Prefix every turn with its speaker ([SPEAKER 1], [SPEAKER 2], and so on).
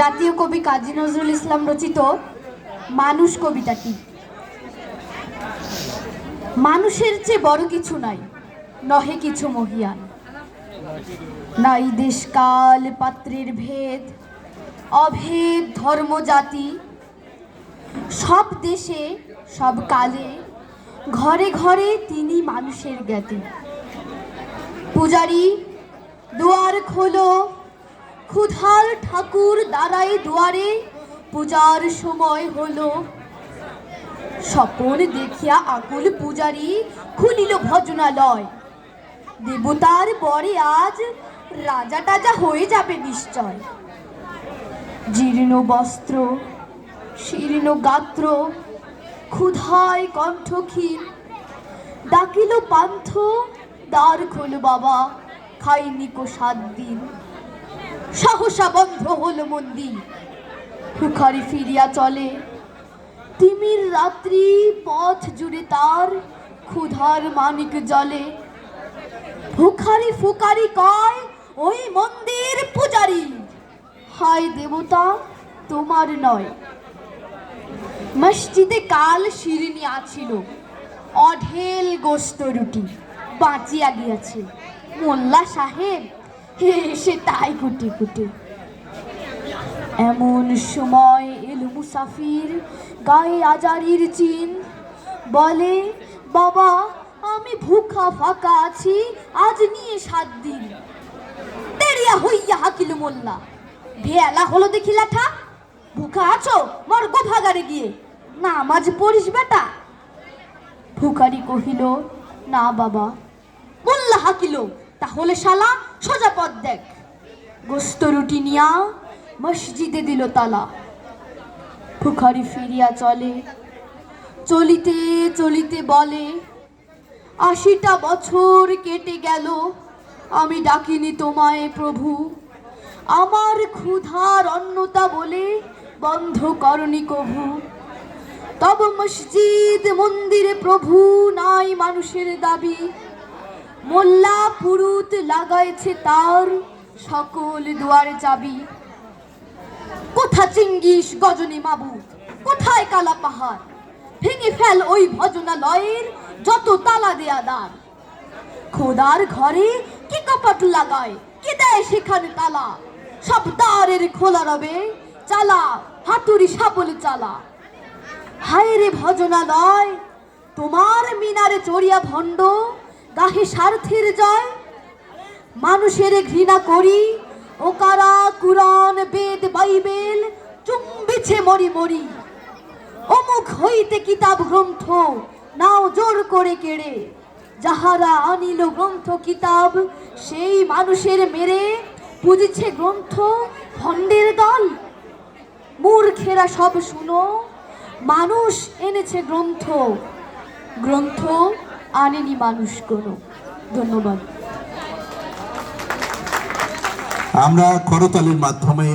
[SPEAKER 1] জাতীয় কবি কাজী নজরুল ইসলাম রচিত মানুষ কবিতাটি। মানুষের চেয়ে বড় কিছু নাই, নহে কিছু মহিয়ান। নাই দেশকাল পাত্রের ভেদ, অভেদ ধর্ম জাতি। সব দেশে, সব কালে, ঘরে ঘরে তিনি মানুষের জ্ঞাতি। পূজারি, দুয়ার খোলো ক্ষুধার ঠাকুর দাঁড়ায় দুয়ারে, পূজার সময় হলো। স্বপন দেখিয়া আকুল পূজারি খুলিল ভজনালয়। দেবতার পরে আজ রাজা টাজা হয়ে যাবে নিশ্চয়। জীর্ণ বস্ত্র, শীর্ণ গাত্র ক্ষুধায় কণ্ঠক্ষীণ। ডাকিল পান্থ, দ্বার খোল বাবা, খাইনি কো সাত দিন সহসা বন্ধ হল মন্দির। হুখারি ফিরিয়া চলে। তিমির রাত্রি পথ জুড়ে তার ক্ষুধার মানিক জলে। ফুখারি ফুকারি কয়, ওই মন্দির পূজারি, হায় দেবতা, তোমার নয়। মসজিদে কাল শিরিনি আছিল। অঢেল গোস্ত রুটি বাঁচিয়া গিয়াছে। মোল্লা সাহেব এসে তাই কুটি কুটি। এমন সময় এলো মুসাফির গায়ে আজারির চিন। বলে, বাবা, আমি ভুখা ফাঁকা আছি, আজ নিয়ে সাত দিন। তেরিয়া হইয়া হাকিল মোল্লা। ভেলা হলো দেখি লাঠা। ভুখা আছো মর গোভাগারে গিয়ে নামাজ পড়িস বেটা? ভুকারি কহিল, না বাবা। মোল্লা হাকিল, তাহলে শালা সোজা পথ দেখ। গোস্ত রুটি নিয়া মসজিদে দিল তালা। ভুখারি ফিরিয়া চলে। চলিতে চলিতে বলে, আশিটা বছর কেটে গেল, আমি ডাকিনি তোমায় প্রভু। আমার ক্ষুধার অন্নতা বলে বন্ধ করনি কভু। তব মসজিদ, মন্দিরে প্রভু নাই মানুষের দাবি। মোল্লা পুরুত লাগাইছে তার সকল দুয়ারে চাবি। কোথা চিঙ্গিস গজনী মাবুদ কোথায় কালা পাহাড়? ভেঙে ফেল ওই ভজনালয়ের যত তালা দেয়া দ্বার। খোদার ঘরে কি কপট লাগায়? কে দেয় সেখানে তালা? সব দ্বারের খোলা রবে চালা, হাতুড়ি সাবলে চালা। হায় রে ভজনালয়, তোমার মিনারে চড়িয়া ভণ্ড গাহে স্বার্থের জয়। মানুষের ঘৃণা করি। ও কারা কুরআন, বেদ, বাইবেল, চুম্বিছে মরি মরি। অমুক হইতে কিতাব গ্রন্থ, নাও জোর করে কেড়ে। যাহারা আনিল গ্রন্থ কিতাব, সেই মানুষের মেরে বুঝিছে গ্রন্থ ভণ্ডের দল। মূর্খেরা সব শুনো, মানুষ এনেছে গ্রন্থ। গ্রন্থ আনেনি মানুষ কোনো ধন্যবাদ।
[SPEAKER 2] আমরা করতালির মাধ্যমে